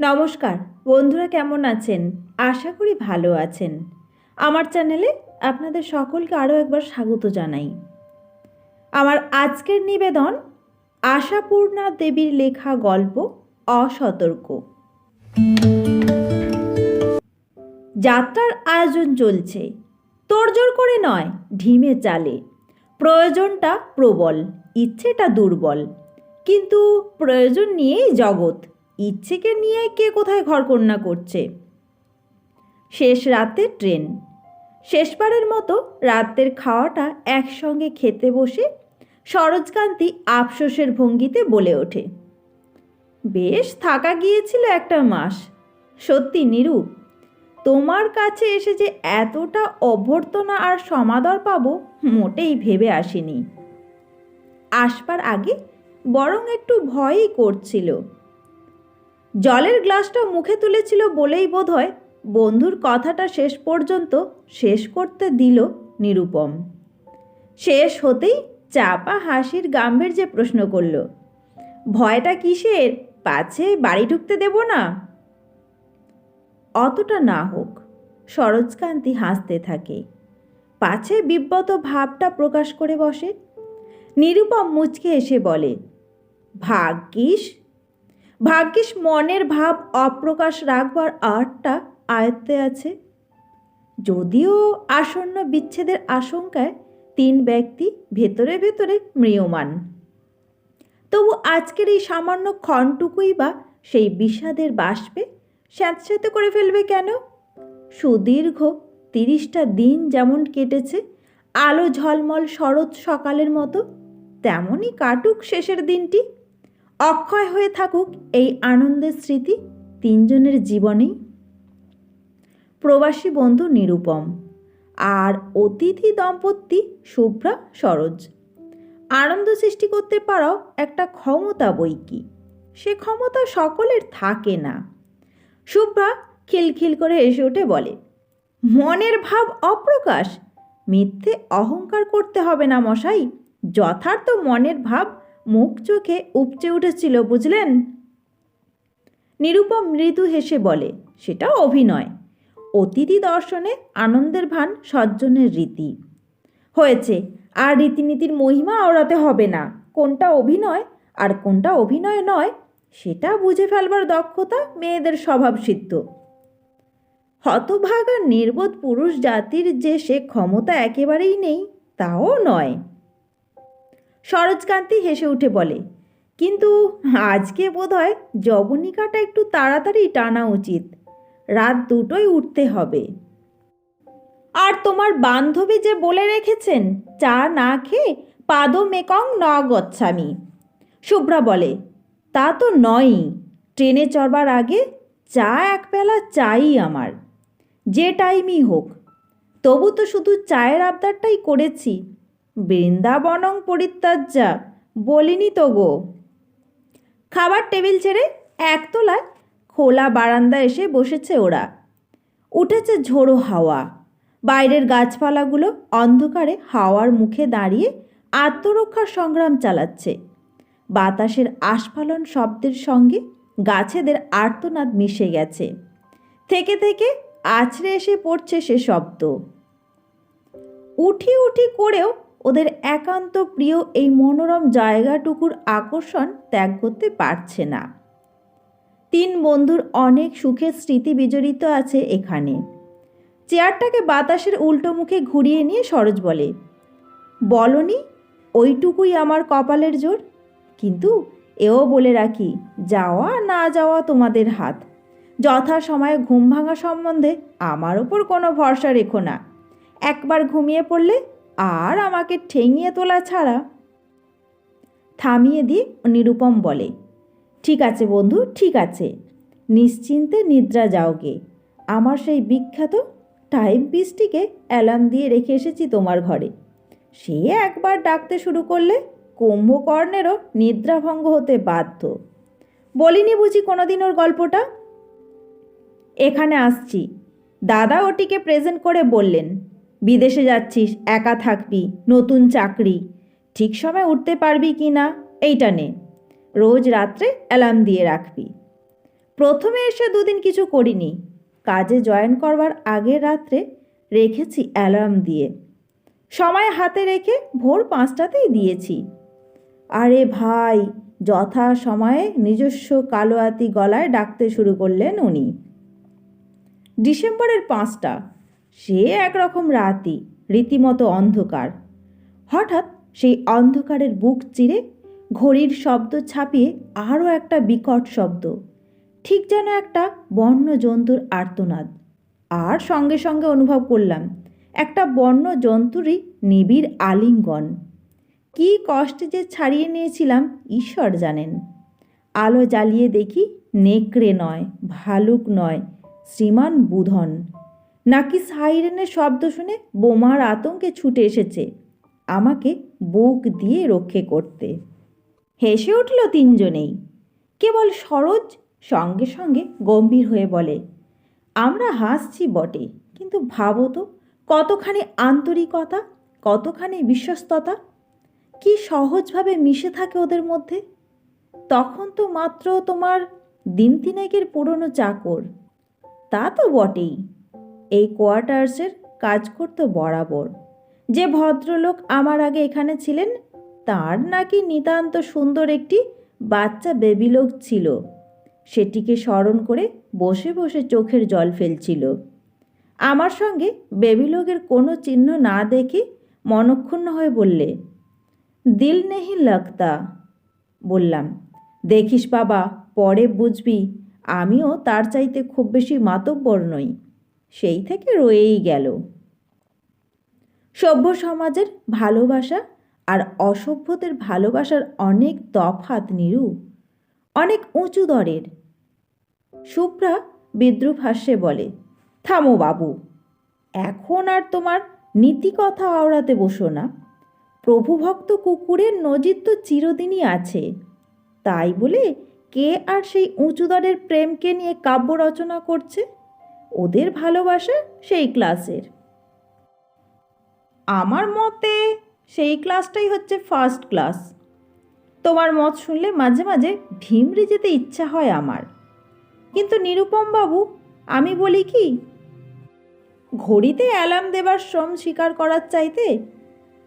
নমস্কার, বন্ধুরা কেমন আছেন? আশা করি ভালো আছেন। আমার চ্যানেলে আপনাদের সকলকে আরও একবার স্বাগত জানাই। আমার আজকের নিবেদন, আশাপূর্ণা দেবীর লেখা গল্প, অসতর্ক। যাত্রার আয়োজন চলছে। তোড়জোড় করে নয়, ঢিমে চালে। প্রয়োজনটা প্রবল, ইচ্ছেটা দুর্বল। কিন্তু প্রয়োজন নিয়েই জগৎ। ইচ্ছেকে নিয়ে কে কোথায় ঘরকন্যা করছে? শেষ রাতে ট্রেন। শেষবারের মতো রাতের খাওয়াটা একসঙ্গে খেতে বসে সরোজকান্তি আফসোসের ভঙ্গিতে বলে ওঠে। বেশ থাকা গিয়েছিল একটা মাস। সত্যি নিরু, তোমার কাছে এসে যে এতটা অভ্যর্থনা আর সমাদর পাবো মোটেই ভেবে আসিনি। আসবার আগে বরং একটু ভয়ই করছিল। জলের গ্লাসটা মুখে তুলেছিল বলেই বোধহয়। বন্ধুর কথাটা শেষ পর্যন্ত শেষ করতে দিল নিরুপম। শেষ হতেই চাপা হাসির গাম্ভীর্যে প্রশ্ন করল, ভয়টা কিসের? পাছে বাড়ি ঢুকতে দেব না? অতটা না হোক সরোজকান্তি হাসতে থাকে। পাছে বিব্রত ভাবটা প্রকাশ করে বসে। নিরুপম মুচকে এসে বলে, ভাগ্যিস ভাগ্যিস মনের ভাব অপ্রকাশ রাখবার আর্টটা আয়ত্তে আছে। যদিও আসন্ন বিচ্ছেদের আশঙ্কায় তিন ব্যক্তি ভেতরে ভেতরে ম্রিয়মান। তবু আজকের এই সামান্য ক্ষণটুকুই বা সেই বিষাদের বাষ্পে স্যাঁতস্যাঁতে করে ফেলবে কেন? সুদীর্ঘ তিরিশটা দিন যেমন কেটেছে, আলো ঝলমল শরৎ সকালের মতো, তেমনই কাটুক শেষের দিনটি। অক্ষয় হয়ে থাকুক এই আনন্দের স্মৃতি তিনজনের জীবনেই। প্রবাসী বন্ধু নিরুপম আর অতিথি দম্পতি শুভ্রা সরোজ। আনন্দ সৃষ্টি করতে পারাও একটা ক্ষমতা বই কি সে ক্ষমতা সকলের থাকে না। শুভ্রা খিলখিল করে এসে উঠে বলে, মনের ভাব অপ্রকাশ। মিথ্যে অহংকার করতে হবে না মশাই। যথার্থ মনের ভাব মুখ চোখে উপচে উঠেছিল, বুঝলেন? নিরুপম মৃদু হেসে বলে, সেটা অভিনয়। অতিথি দর্শনে আনন্দের ভান সজ্জনের রীতি। হয়েছে, আর রীতিনীতির মহিমা আওড়াতে হবে না। কোনটা অভিনয় আর কোনটা অভিনয় নয়, সেটা বুঝে ফেলবার দক্ষতা মেয়েদের স্বভাব সিদ্ধ হতভাগা, নির্বোধ পুরুষ জাতির যে সে ক্ষমতা একেবারেই নেই, তাও নয়। সরোজকান্তি হেসে উঠে বলে, কিন্তু আজকে বোধহয় জবনিকাটা একটু তাড়াতাড়ি টানা উচিত। রাত দুটোই উঠতে হবে। আর তোমার বান্ধবী যে বলে রেখেছেন, চা না খেয়ে পাদ মেকং ন গচ্ছামি শুভ্রা বলে, তা তো নয়ই। ট্রেনে চড়বার আগে চা এক বেলা চাই আমার। যে টাইমই হোক। তবু তো শুধু চায়ের আবদারটাই করেছি। বৃন্দাবনং পরিত্যাজ্যা, বলিনি তো গো খাবার টেবিল ছেড়ে একতলায় খোলা বারান্দা এসে বসেছে ওরা। উঠেছে ঝোড়ো হাওয়া। বাইরের গাছপালাগুলো অন্ধকারে হাওয়ার মুখে দাঁড়িয়ে আত্মরক্ষার সংগ্রাম চালাচ্ছে। বাতাসের আস্ফালন শব্দের সঙ্গে গাছেদের আর্তনাদ মিশে গেছে। থেকে থেকে আছড়ে এসে পড়ছে সে শব্দ। উঠি উঠি করেও ওদের একান্ত প্রিয় এই মনোরম জায়গাটুকুর আকর্ষণ ত্যাগ করতে পারছে না। তিন বন্ধুর অনেক সুখের স্মৃতি বিজড়িত আছে এখানে। চেয়ারটাকে বাতাসের উল্টো মুখে ঘুরিয়ে নিয়ে সরোজ বলে, বলনি, ওইটুকুই আমার কপালের জোর। কিন্তু এও বলে রাখি, যাওয়া না যাওয়া তোমাদের হাত। যথা সময়ে ঘুম ভাঙা সম্বন্ধে আমার ওপর কোনো ভরসা রেখো না। একবার ঘুমিয়ে পড়লে আর আমাকে ঠেঙিয়ে তোলা ছাড়া? থামিয়ে দিয়ে নিরুপম বলে। ঠিক আছে বন্ধু, ঠিক আছে। নিশ্চিন্তে নিদ্রা যাওগে। আমার সেই বিখ্যাত টাইম পিসটিকে অ্যালার্ম দিয়ে রেখে এসেছি তোমার ঘরে। সে একবার ডাকতে শুরু করলে কুম্ভকর্ণেরও নিদ্রাভঙ্গ হতে বাধ্য। বলিনি বুঝি কোনোদিন ওর গল্পটা? এখানে আসছি। দাদা ওটিকে প্রেজেন্ট করে বললেন। বিদেশে যাচ্ছিস, একা থাকবি, নতুন চাকরি। ঠিক সময় উঠতে পারবি কি না, এইটা নে। রোজ রাত্রে অ্যালার্ম দিয়ে রাখবি। প্রথমে এসে দুদিন কিছু করিনি। কাজে জয়েন করবার আগের রাত্রে রেখেছি অ্যালার্ম দিয়ে। সময় হাতে রেখে ভোর পাঁচটাতেই দিয়েছি। আরে ভাই, যথা সময়ে নিজস্ব কালোয়াতি গলায় ডাকতে শুরু করলেন উনি। ডিসেম্বরের পাঁচটা। সে একরকম রাতই রীতিমতো অন্ধকার। হঠাৎ সেই অন্ধকারের বুক চিরে ঘড়ির শব্দ ছাপিয়ে আরও একটা বিকট শব্দ, ঠিক যেন একটা বন্য জন্তুর আর্তনাদ। আর সঙ্গে সঙ্গে অনুভব করলাম, একটা বন্য জন্তুরই নিবিড় আলিঙ্গন। কী কষ্টে যে ছাড়িয়ে নিয়েছিলাম, ঈশ্বর জানেন। আলো জ্বালিয়ে দেখি নেকড়ে নয়, ভালুক নয়, শ্রীমান বুধন। নাকি সাইরেনের শব্দ শুনে বোমার আতঙ্কে ছুটে এসেছে। আমাকে বুক দিয়ে রক্ষে করতে। হেসে উঠল তিনজনেই। কেবল সরোজ সঙ্গে সঙ্গে গম্ভীর হয়ে বলে, আমরা হাসছি বটে, কিন্তু ভাবো তো, কতখানি আন্তরিকতা, কতখানি বিশ্বস্ততা, কি সহজভাবে মিশে থাকে ওদের মধ্যে? তখন তো মাত্র তোমার দিন তিনেকের পুরনো চাকর। তা তো বটেই। এই কোয়ার্টার্সের কাজ করতো বরাবর। যে ভদ্রলোক আমার আগে এখানে ছিলেন, তার নাকি নিতান্ত সুন্দর একটি বাচ্চা বেবি লোক ছিল। সেটিকে স্মরণ করে বসে বসে চোখের জল ফেলছিল। আমার সঙ্গে বেবি লোকের কোনো চিহ্ন না দেখে মনক্ষুণ্ণ হয়ে বললে, দিল নেহি লাগতা। বললাম, দেখিস বাবা, পরে বুঝবি, আমিও তার চাইতে খুব বেশি মাতব্বর নই। সেই থেকে রয়েই গেল। সভ্য সমাজের ভালোবাসা আর অসভ্যদের ভালোবাসার অনেক তফাত নিরু, অনেক উঁচু দরের। শুভ্রা বিদ্রুপ হাস্যে বলে, থামো বাবু, এখন আর তোমার নীতি কথা আওড়াতে বসো না। প্রভুভক্ত কুকুরের নজির তো চিরদিনই আছে। তাই বলে কে আর সেই উঁচু দরের প্রেমকে নিয়ে কাব্য রচনা করছে? ওদের ভালোবাসা সেই ক্লাসের। আমার মতে সেই ক্লাসটাই হচ্ছে ফার্স্ট ক্লাস তোমার মত শুনলে মাঝে মাঝে ভিমড়ে যেতে ইচ্ছা হয় আমার। কিন্তু নিরুপম বাবু আমি বলি কি, ঘড়িতে অ্যালার্ম দেবার শ্রম স্বীকার করার চাইতে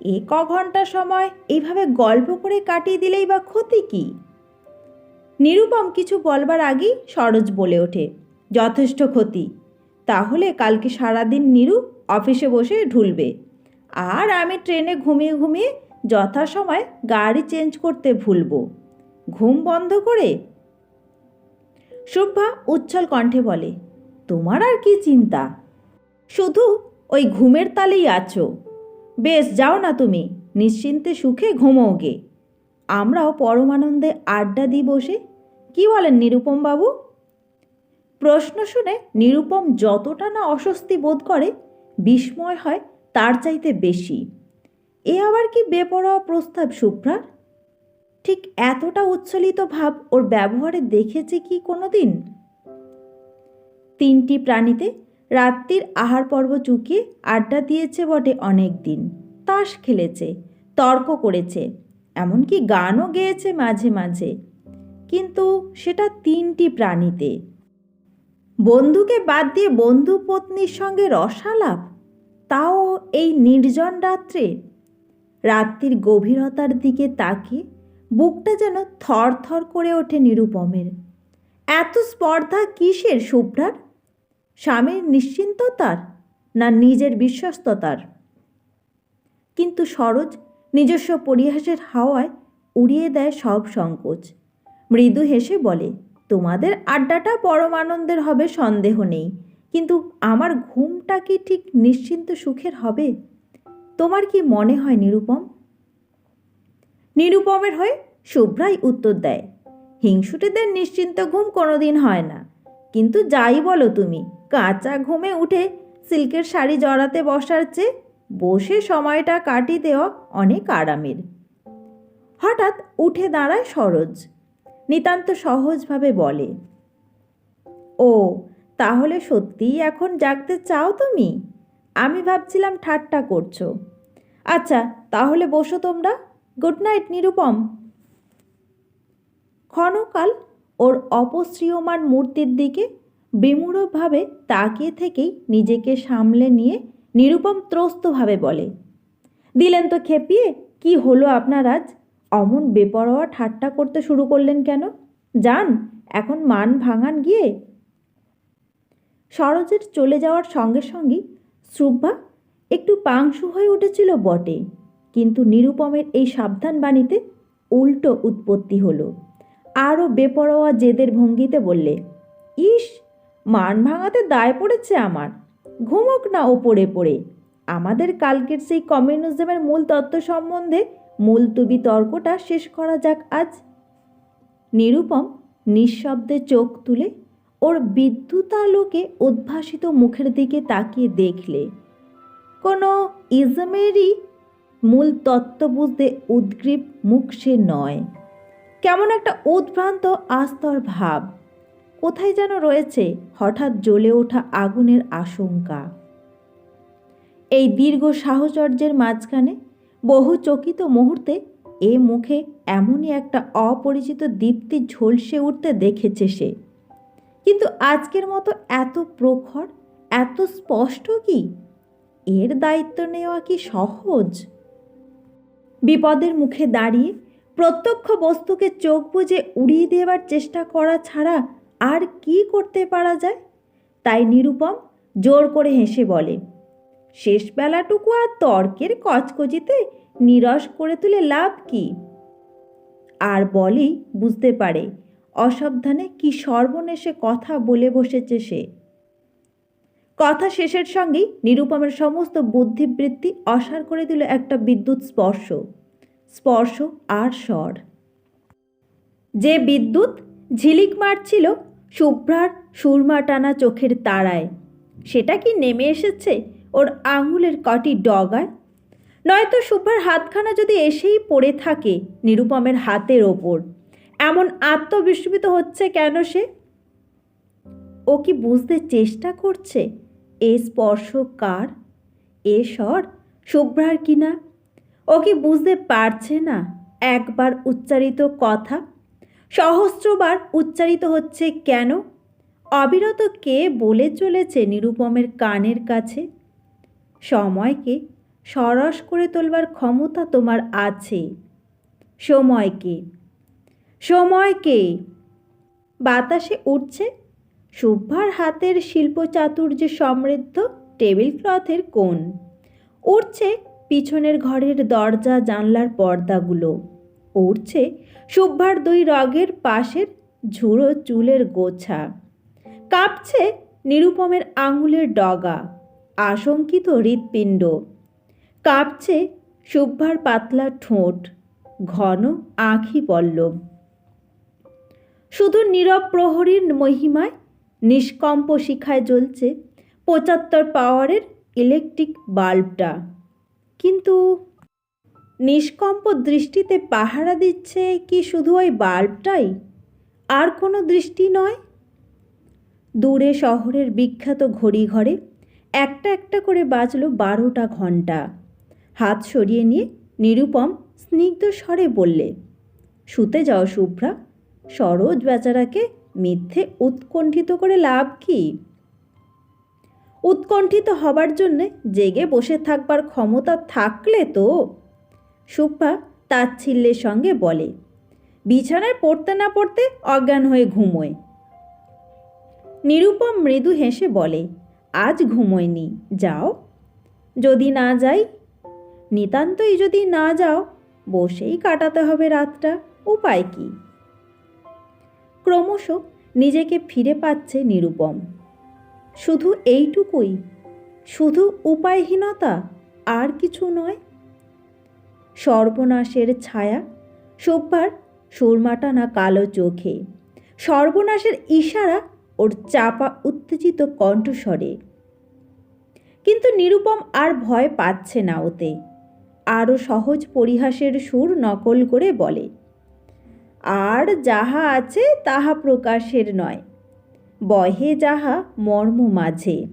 এ ক ঘণ্টা সময় এইভাবে গল্প করে কাটিয়ে দিলেই বা ক্ষতি কি? নিরুপম কিছু বলবার আগেই সরোজ বলে ওঠে, যথেষ্ট ক্ষতি। তাহলে কালকে সারাদিন নিরু অফিসে বসে ঢুলবে। আর আমি ট্রেনে ঘুমিয়ে ঘুমিয়ে যথাসময় গাড়ি চেঞ্জ করতে ভুলবো। ঘুম বন্ধ করে শুভ্ভা উচ্ছল কণ্ঠে বলে, তোমার আর কি চিন্তা? শুধু ওই ঘুমের তালেই আছো। বেশ, যাও না তুমি, নিশ্চিন্তে সুখে ঘুমোও গে। আমরাও পরমানন্দে আড্ডা দিই বসে, কি বলেন নিরুপম বাবু প্রশ্ন শুনে নিরুপম যতটা না অস্বস্তি বোধ করে, বিস্ময় হয় তার চাইতে বেশি। এ আবার কি বেপরোয়া প্রস্তাব শুভ্রার ঠিক এতটা উচ্ছ্বলিত ভাব ওর ব্যবহারে দেখেছে কি কোনো দিন তিনটি প্রাণীতে রাত্রির আহার পর্ব চুকিয়ে আড্ডা দিয়েছে বটে অনেক দিন তাস খেলেছে, তর্ক করেছে, এমনকি গানও গেয়েছে মাঝে মাঝে। কিন্তু সেটা তিনটি প্রাণীতে। বন্ধুকে বাদ দিয়ে বন্ধু পত্নীর সঙ্গে রসালাপ? তাও এই নির্জন রাত্রে? রাত্রির গভীরতার দিকে তাকিয়ে বুকটা যেন থর থর করে ওঠে নিরুপমের। এত স্পর্ধা কিসের, শুভ্রার? স্বামীর নিশ্চিন্ততার না নিজের বিশ্বস্ততার? কিন্তু সরোজ নিজস্ব পরিহাসের হাওয়ায় উড়িয়ে দেয় সব সংকোচ। মৃদু হেসে বলে তোমাদের আড্ডাটা পরম আনন্দের হবে, সন্দেহ নেই। কিন্তু আমার ঘুমটা কি ঠিক নিশ্চিন্ত সুখের হবে? তোমার কি মনে হয় নিরুপম? নিরুপমের হয়ে শুভ্রাই উত্তর দেয়, হিংসুটেদের নিশ্চিন্ত ঘুম কোনোদিন হয় না। কিন্তু যাই বলো তুমি, কাঁচা ঘুমে উঠে সিল্কের শাড়ি জড়াতে বসার চেয়ে বসে সময়টা কাটিয়ে দেওয়া অনেক আরামের। হঠাৎ উঠে দাঁড়ায় সরোজ নিতান্ত সহজভাবে বলে, ও, তাহলে সত্যিই এখন জাগতে চাও তুমি? আমি ভাবছিলাম ঠাট্টা করছ। আচ্ছা তাহলে বসো তোমরা। Good night, Nirupam. ক্ষণকাল ওর অপশ্রিয়মান মূর্তির দিকে বিমূঢ়ভাবে তাকিয়ে থেকেই নিজেকে সামলে নিয়ে নিরুপম ত্রস্তভাবে বলে, দিলেন তো খেপিয়ে, কি হলো আপনার আজ? অমন বেপরোয়া ঠাট্টা করতে শুরু করলেন কেন? যান, এখন মান ভাঙান গিয়ে। সরোজের চলে যাওয়ার সঙ্গে সঙ্গে শ্রুভা একটু পাংশু হয়ে উঠেছিল বটে, কিন্তু নিরুপমের এই সাবধান বাণীতে উল্টো উৎপত্তি হলো। আরও বেপরোয়া জেদের ভঙ্গিতে বললে, ইস, মান ভাঙাতে দায় পড়েছে আমার। ঘুমোক না ওপরে পড়ে। আমাদের কালকের সেই কমিউনিজমের মূল তত্ত্ব সম্বন্ধে মুলতুবি তর্কটা শেষ করা যাক আজ। নিরুপম নিঃশব্দে চোখ তুলে ওর বিদ্যুতালোকে উদ্ভাসিত মুখের দিকে তাকিয়ে দেখলে। কোনো ইজমেরই মূল তত্ত্ব বুঝতে উদ্গ্রীব মুখ সে নয়। কেমন একটা উদ্ভ্রান্ত, আস্তর ভাব। কোথায় যেন রয়েছে হঠাৎ জ্বলে ওঠা আগুনের আশঙ্কা। এই দীর্ঘ সাহচর্যের মাঝখানে বহু চকিত মুহূর্তে এ মুখে এমনই একটা অপরিচিত দীপ্তি ঝলসে উঠতে দেখেছে সে। কিন্তু আজকের মতো এত প্রখর, এত স্পষ্ট কি? এর দায়িত্ব নেওয়া কি সহজ? বিপদের মুখে দাঁড়িয়ে প্রত্যক্ষ বস্তুকে চোখ বুজে উড়িয়ে দেওয়ার চেষ্টা করা ছাড়া আর কি করতে পারা যায়? তাই নিরুপম জোর করে হেসে বলে শেষ বেলাটুকু আর তর্কের কচকচিতে নিরস করে তুলে লাভ কি? আর বলেই বুঝতে পারে, অসাবধানে কি সর্বনেশে কথা বলে বসেছে সে। কথা শেষের সঙ্গেই নিরুপমের সমস্ত বুদ্ধিবৃত্তি অসার করে দিল একটা বিদ্যুৎ স্পর্শ। স্পর্শ আর স্বর। যে বিদ্যুৎ ঝিলিক মারছিল শুভ্রার সুরমা টানা চোখের তারায়, সেটা কি নেমে এসেছে ওর আঙুলের কটি ডগায়? নয়তো শুভ্রার হাতখানা যদি এসেই পড়ে থাকে নিরুপমের হাতের ওপর, এমন আত্মবিস্মিত হচ্ছে কেন সে? ও কি বুঝতে চেষ্টা করছে এ স্পর্শ কার? এ স্বর শুভ্রার কিনা ও কি বুঝতে পারছে না? একবার উচ্চারিত কথা, সহস্রবার উচ্চারিত হচ্ছে কেন? অবিরত কে বলে চলেছে নিরুপমের কানের কাছে? সময়কে সরস করে তোলবার ক্ষমতা তোমার আছে। সময়কে সময়কে। বাতাসে উঠছে শুভ্রার হাতের শিল্প চাতুর্যে সমৃদ্ধ টেবিল ক্লথের কোণ। উঠছে পিছনের ঘরের দরজা জানলার পর্দাগুলো। উঠছে শুভ্রার দুই রগের পাশের ঝুড়ো চুলের গোছা। কাঁপছে নিরুপমের আঙুলের ডগা। আশঙ্কিত হৃৎপিণ্ড। কাঁপছে শুভ্রার পাতলা ঠোঁট, ঘন আঁখি পল্লব। শুধু নীরব প্রহরীর মহিমায় নিষ্কম্প শিখায় জ্বলছে পঁচাত্তর পাওয়ারের ইলেকট্রিক বাল্বটা। কিন্তু নিষ্কম্প দৃষ্টিতে পাহারা দিচ্ছে কি শুধু ওই বাল্বটাই? আর কোনো দৃষ্টি নয়? দূরে শহরের বিখ্যাত ঘড়ি ঘরে একটা একটা করে বাজলো বারোটা ঘণ্টা হাত সরিয়ে নিয়ে নিরুপম স্নিগ্ধ স্বরে বললে, শুতে যাও শুভ্রা, সরোজ বেচারাকে মিথ্যে উৎকণ্ঠিত করে লাভ কি? উৎকণ্ঠিত হবার জন্যে জেগে বসে থাকবার ক্ষমতা থাকলে তো? শুভ্রা তাচ্ছিল্যের সঙ্গে বলে, বিছানায় পড়তে না পড়তে অজ্ঞান হয়ে ঘুমোয়। নিরুপম মৃদু হেসে বলে আজ ঘুমোয়নি, যাও। যদি না যাই, নিতান্তই যদি না যাও, বসেই কাটাতে হবে রাতটা, উপায় কি? ক্রমশ নিজেকে ফিরে পাচ্ছে নিরুপম। শুধু এইটুকুই, শুধু উপায়হীনতা আর কিছু নয়। সর্বনাশের ছায়া সোব্বার সুরমাটানা কালো চোখে। সর্বনাশের ইশারা ওর চাপা, উত্তেজিত কণ্ঠস্বরে। কিন্তু নিরুপম আর ভয় পাচ্ছে না ওতে। আরও সহজ পরিহাসের সুর নকল করে বলে, আর যাহা আছে তাহা প্রকাশের নয়। বহে যাহা মর্ম মাঝে।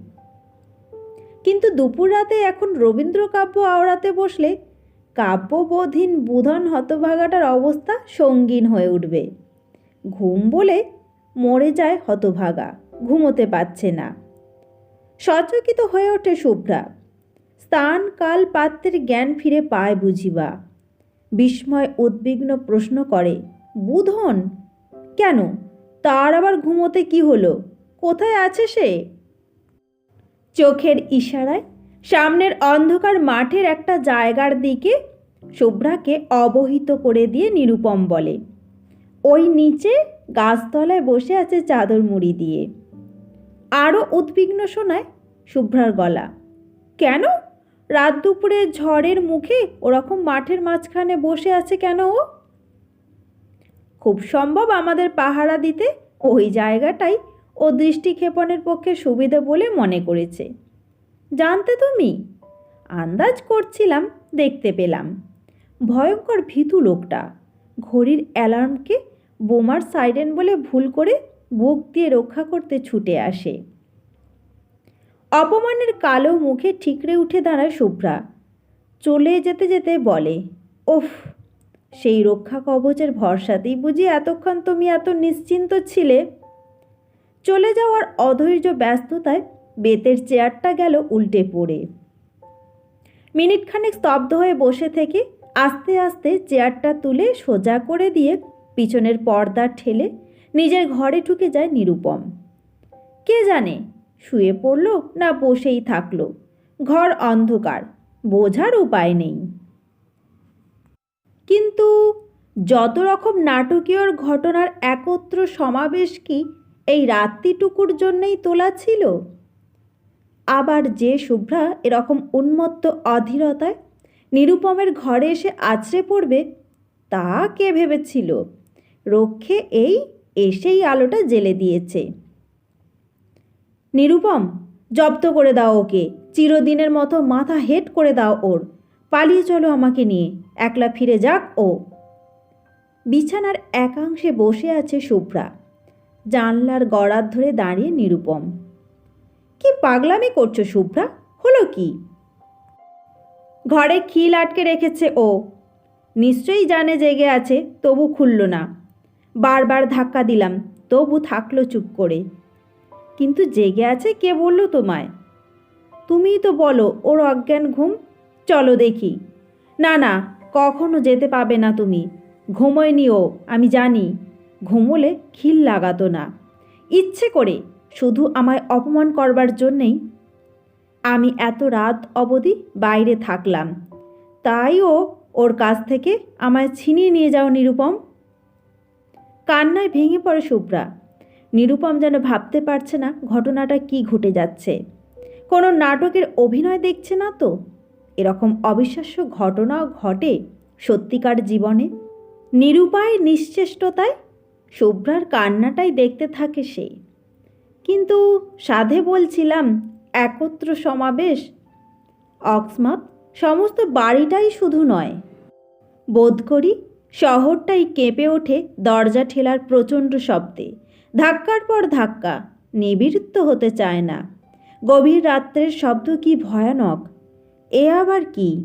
কিন্তু দুপুর রাতে এখন রবীন্দ্র কাব্য আওড়াতে বসলে কাব্যবোধহীন বুধন হতভাগাটার অবস্থা সঙ্গীন হয়ে উঠবে। ঘুম বলে মরে যায় হতভাগা, ঘুমোতে পারছে না। সচকিত হয়ে ওঠে শুভ্রা। স্থান কাল পাত্রের জ্ঞান ফিরে পায় বুঝিবা। বিস্ময় উদ্বিগ্ন প্রশ্ন করে, বুধন, কেন? তার আবার ঘুমোতে কি হলো? কোথায় আছে সে? চোখের ইশারায় সামনের অন্ধকার মাঠের একটা জায়গার দিকে শুভ্রাকে অবহিত করে দিয়ে নিরুপম বলে, ওই নিচে গাছতলায় বসে আছে চাদর মুড়ি দিয়ে। আরও উদ্বিগ্ন শোনায় শুভ্রার গলা। কেন? রাত দুপুরে ঝড়ের মুখে ওরকম মাঠের মাঝখানে বসে আছে কেন ও? খুব সম্ভব আমাদের পাহারা দিতে ওই জায়গাটাই ও দৃষ্টিক্ষেপণের পক্ষে সুবিধা বলে মনে করেছে। জানতে তুমি? আন্দাজ করছিলাম, দেখতে পেলাম। ভয়ঙ্কর ভীতু লোকটা। ঘড়ির অ্যালার্মকে বোমার সাইরেন বলে ভুল করে বুক দিয়ে রক্ষা করতে ছুটে আসে। অপমানের কালো মুখে ঠিকরে উঠে দাঁড়ায় শুভ্রা চলে যেতে যেতে বলে, ওফ, সেই রক্ষা কবচের ভরসাতেই বুঝি এতক্ষণ তুমি এত নিশ্চিন্ত ছিলে? চলে যাওয়ার অধৈর্য ব্যস্ততায় বেতের চেয়ারটা গেল উল্টে পড়ে। মিনিটখানেক স্তব্ধ হয়ে বসে থেকে আস্তে আস্তে চেয়ারটা তুলে সোজা করে দিয়ে পিছনের পর্দা ঠেলে নিজের ঘরে ঢুকে যায় নিরুপম। কে জানে, শুয়ে পড়ল না বসেই থাকল। ঘর অন্ধকার, বোঝার উপায় নেই। কিন্তু যত রকম নাটকীয় ঘটনার একত্র সমাবেশ কি এই রাত্রিটুকুর জন্যই তোলা ছিল? আবার যে শুভ্রা এরকম উন্মত্ত অধীরতায় নিরুপমের ঘরে এসে আছড়ে পড়বে, তা কে ভেবেছিল? রক্ষে এই এসেই আলোটা জেলে দিয়েছে। নিরুপম, জব্দ করে দাও ওকে। চিরদিনের মতো মাথা হেট করে দাও ওর। পালিয়ে চলো আমাকে নিয়ে। একলা ফিরে যাক ও। বিছানার একাংশে বসে আছে শুভ্রা জানলার গড়ার ধরে দাঁড়িয়ে নিরুপম। কি পাগলামি করছ শুভ্রা হলো কি? ঘরে খিল আটকে রেখেছে ও। নিশ্চয়ই জানে জেগে আছে, তবু খুলল না। বারবার ধাক্কা দিলাম, তবু থাকল চুপ করে। কিন্তু জেগে আছে কে বলল তোমায়? তুমিই তো বলো, ওর অজ্ঞান ঘুম। চলো দেখি। না না, কখনো যেতে পাবে না তুমি। ঘুমোয়নি ও আমি জানি। ঘুমোলে খিল লাগাতো না। ইচ্ছে করে, শুধু আমায় অপমান করবার জন্যেই। আমি এত রাত অবধি বাইরে থাকলাম। তাই ও ওর কাছ থেকে আমায় ছিনিয়ে নিয়ে যাও, নিরুপম। কান্নায় ভেঙে পড়ে শুভ্রা নিরুপম যেন ভাবতে পারছে না ঘটনাটা কি ঘটে যাচ্ছে। কোনো নাটকের অভিনয় দেখছে না তো? এরকম অবিশ্বাস্য ঘটনাও ঘটে সত্যিকার জীবনে? নিরুপায় নিশ্চেষ্টতায় শুভ্রার কান্নাটাই দেখতে থাকে সে। কিন্তু সাধে বলছিলাম, একত্র সমাবেশ, অকস্মাৎ সমস্ত বাড়িটাই শুধু নয়। বোধ করি শহরটাই কেঁপে ওঠে দরজা ঠেলার প্রচণ্ড শব্দে। ধাক্কার পর ধাক্কা নিবৃত্ত হতে চায় না। গভীর রাত্রের শব্দ কি ভয়ানক? এ আবার কি?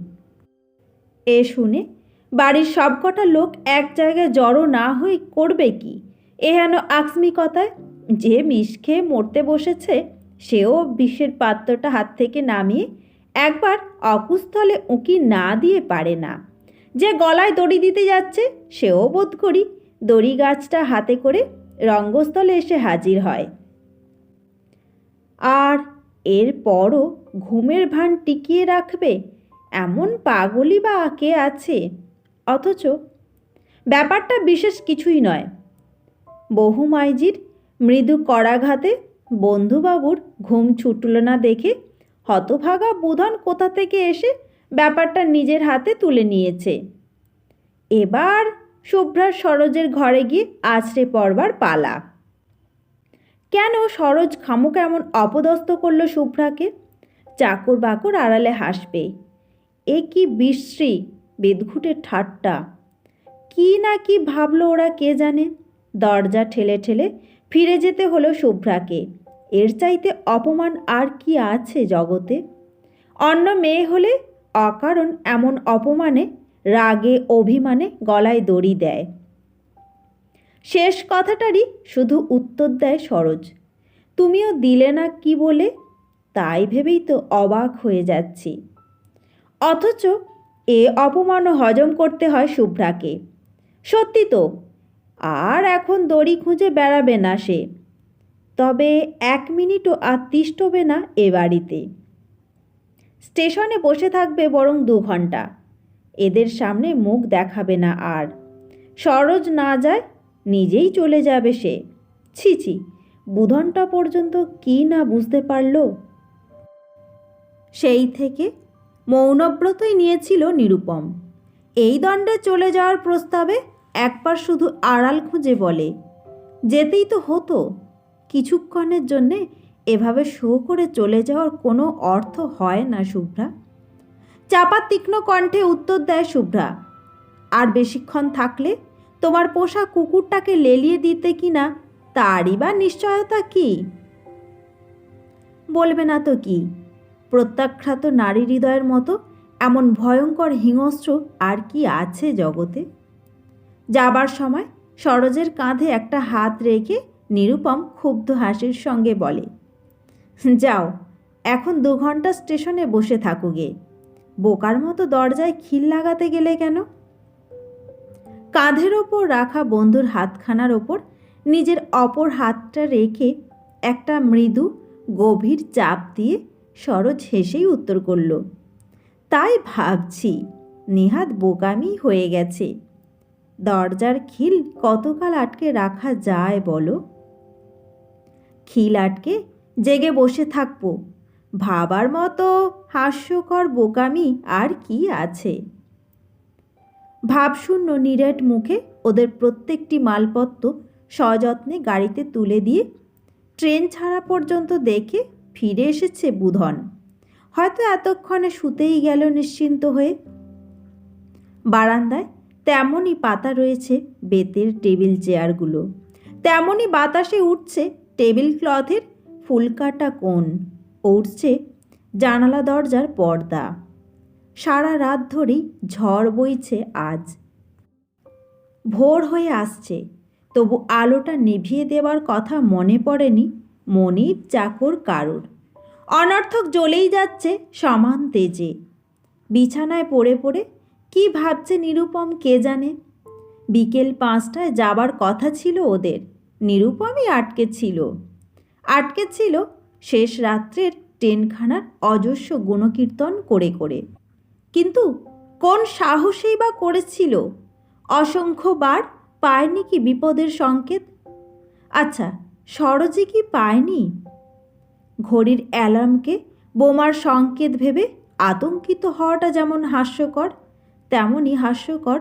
এ শুনে বাড়ির সবকটা লোক এক জায়গায় জড়ো না হয়ে করবে কি? এ হেন আকস্মিকতায় যে বিষ খেয়ে মরতে বসেছে, সেও বিষের পাত্রটা হাত থেকে নামিয়ে একবার অকুস্থলে উঁকি না দিয়ে পারে না। যে গলায় দড়ি দিতে যাচ্ছে, সেও বোধ করি দড়ি গাছটা হাতে করে রঙ্গস্থলে এসে হাজির হয়। আর এরপরও ঘুমের ভান টিকিয়ে রাখবে এমন পাগলি বা কে আছে? অথচ ব্যাপারটা বিশেষ কিছুই নয়। বহু মাইজির মৃদু করাঘাতে বন্ধুবাবুর ঘুম ছুটল না দেখে হতভাগা বুধন কোথা থেকে এসে ব্যাপারটা নিজের হাতে তুলে নিয়েছে। এবার শুভ্রার সরোজের ঘরে গিয়ে আছড়ে পড়বার পালা। কেন সরোজ খামুক এমন অপদস্থ করল শুভ্রাকে? চাকর বাকর আড়ালে হাসবে। এ কি বিশ্রী, বেদঘুটের ঠাট্টা। কি না কি ভাবলো ওরা কে জানে? দরজা ঠেলে ঠেলে ফিরে যেতে হলো শুভ্রাকে। এর চাইতে অপমান আর কি আছে জগতে? অন্য মেয়ে হলে অকারণ এমন অপমানে, রাগে, অভিমানে গলায় দড়ি দেয়। শেষ কথাটারই শুধু উত্তর দেয় সরোজ। তুমিও দিলে না কি বলে? তাই ভেবেই তো অবাক হয়ে যাচ্ছি। অথচ এ অপমানও হজম করতে হয় শুভ্রাকে। সত্যি তো, আর এখন দড়ি খুঁজে বেড়াবে না সে। তবে এক মিনিটও আর তিষ্টবে না এ বাড়িতে। স্টেশনে বসে থাকবে বরং দু ঘণ্টা। এদের সামনে মুখ দেখাবে না আর। সরোজ না যায়, নিজেই চলে যাবে সে। ছি ছি, বুধনটা পর্যন্ত কি না বুঝতে পারল? সেই থেকে মৌনব্রতই নিয়েছিল নিরুপম। এই দণ্ডে চলে যাওয়ার প্রস্তাবে একবার শুধু আড়াল খুঁজে বলে। যেতেই তো হতো। কিছুক্ষণের জন্যে এভাবে শো করে চলে যাওয়ার কোনো অর্থ হয় না শুভ্রা। চাপা তীক্ষ্ণ কণ্ঠে উত্তর দেয় শুভ্রা, আর বেশিক্ষণ থাকলে তোমার পোষা কুকুরটাকে লেলিয়ে দিতে কি না? তারই বা নিশ্চয়তা কি? বলবে না তো কি? প্রত্যাখ্যাত নারী হৃদয়ের মতো এমন ভয়ঙ্কর হিংস্র আর কি আছে জগতে? যাবার সময় সরোজের কাঁধে একটা হাত রেখে নিরুপম ক্ষুব্ধ হাসির সঙ্গে বলে যাও, এখন দু ঘণ্টা স্টেশনে বসে থাকুগে বোকার মতো দরজায় খিল লাগাতে গেলে কেন? কাঁধের ওপর রাখা বন্ধুর হাতখানার ওপর নিজের অপর হাতটা রেখে একটা মৃদু, গভীর চাপ দিয়ে সরজ হেসেই উত্তর করল, তাই ভাবছি, নেহাত বোকামি হয়ে গেছে। দরজার খিল কতকাল আটকে রাখা যায় বলো? খিল আটকে জেগে বসে থাকব। ভাবার মতো হাস্যকর বোকামি আর কি আছে? ভাবশূন্য নিরেট মুখে ওদের প্রত্যেকটি মালপত্র সযত্নে গাড়িতে তুলে দিয়ে ট্রেন ছাড়া পর্যন্ত দেখে ফিরে এসেছে বুধন। হয়তো এতক্ষণে শুতেই গেল নিশ্চিন্ত হয়ে। বারান্দায় তেমনই পাতা রয়েছে বেতের টেবিল চেয়ারগুলো। তেমনই বাতাসে উঠছে টেবিল ক্লথের ফুলকাটা কোণ উঠছে জানালা দরজার পর্দা। সারা রাত ধরেই ঝড় বইছে আজ। ভোর হয়ে আসছে, তবু আলোটা নিভিয়ে দেওয়ার কথা মনে পড়েনি মনিব চাকর কারুর। অনর্থক জ্বলেই যাচ্ছে সমান তেজে। বিছানায় পড়ে পড়ে কি ভাবছে নিরুপম কে জানে? বিকেল পাঁচটায় যাবার কথা ছিল ওদের, নিরুপমই আটকে ছিল। আটকে ছিল শেষ রাত্রের ট্রেনখানার অজস্র গুণকীর্তন করে করে। কিন্তু কোন সাহসেই বা করেছিল? অসংখ্যবার পায়নি কি বিপদের সংকেত? আচ্ছা সরজে কি পায়নি? ঘড়ির অ্যালার্মকে বোমার সংকেত ভেবে আতঙ্কিত হওয়াটা যেমন হাস্যকর, তেমনই হাস্যকর।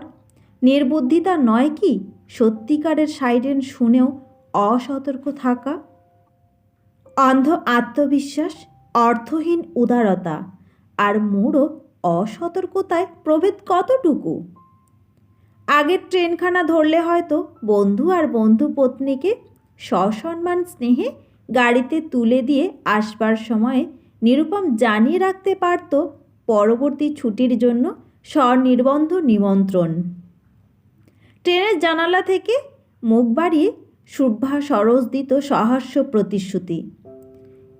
নির্বুদ্ধিতা নয় কি সত্যিকারের সাইরেন শুনেও অসতর্ক থাকা? অন্ধ আত্মবিশ্বাস, অর্থহীন উদারতা আর মূঢ় অসতর্কতায় প্রভেদ কতটুকু? আগের ট্রেনখানা ধরলে হয়তো বন্ধু আর বন্ধু পত্নীকে সসম্মান স্নেহে গাড়িতে তুলে দিয়ে আসবার সময়ে নিরুপম জানিয়ে রাখতে পারত পরবর্তী ছুটির জন্য স্বনির্বন্ধ নিমন্ত্রণ। ট্রেনের জানালা থেকে মুখ বাড়িয়ে শুভ্ভা সরস দিত সহাস্য প্রতিশ্রুতি।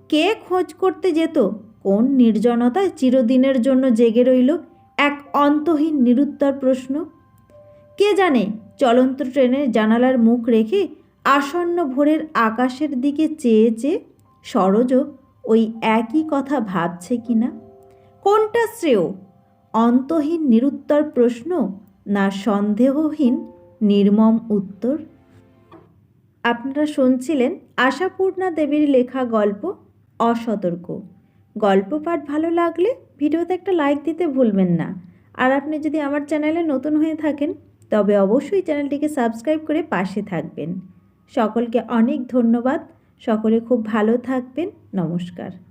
কে খোঁজ করতে যেত? কোন নির্জনতায় চিরদিনের জন্য জেগে রইল? এক অন্তহীন নিরুত্তর প্রশ্ন। কে জানে? চলন্ত ট্রেনের জানালার মুখ রেখে আসন্ন ভোরের আকাশের দিকে চেয়ে চেয়ে সরজ ওই একই কথা ভাবছে কিনা? কোনটা শ্রেয়? অন্তহীন নিরুত্তর প্রশ্ন না সন্দেহহীন নির্মম উত্তর? আপনারা শুনছিলেন আশাপূর্ণা দেবীর লেখা গল্প। অসতর্ক। গল্প, পাঠ ভালো লাগলে ভিডিওতে একটা লাইক দিতে ভুলবেন না। আর আপনি যদি আমার চ্যানেলে নতুন হয়ে থাকেন, তবে অবশ্যই চ্যানেলটিকে সাবস্ক্রাইব করে পাশে থাকবেন। সকলকে অনেক ধন্যবাদ। সকলে খুব ভালো থাকবেন। নমস্কার।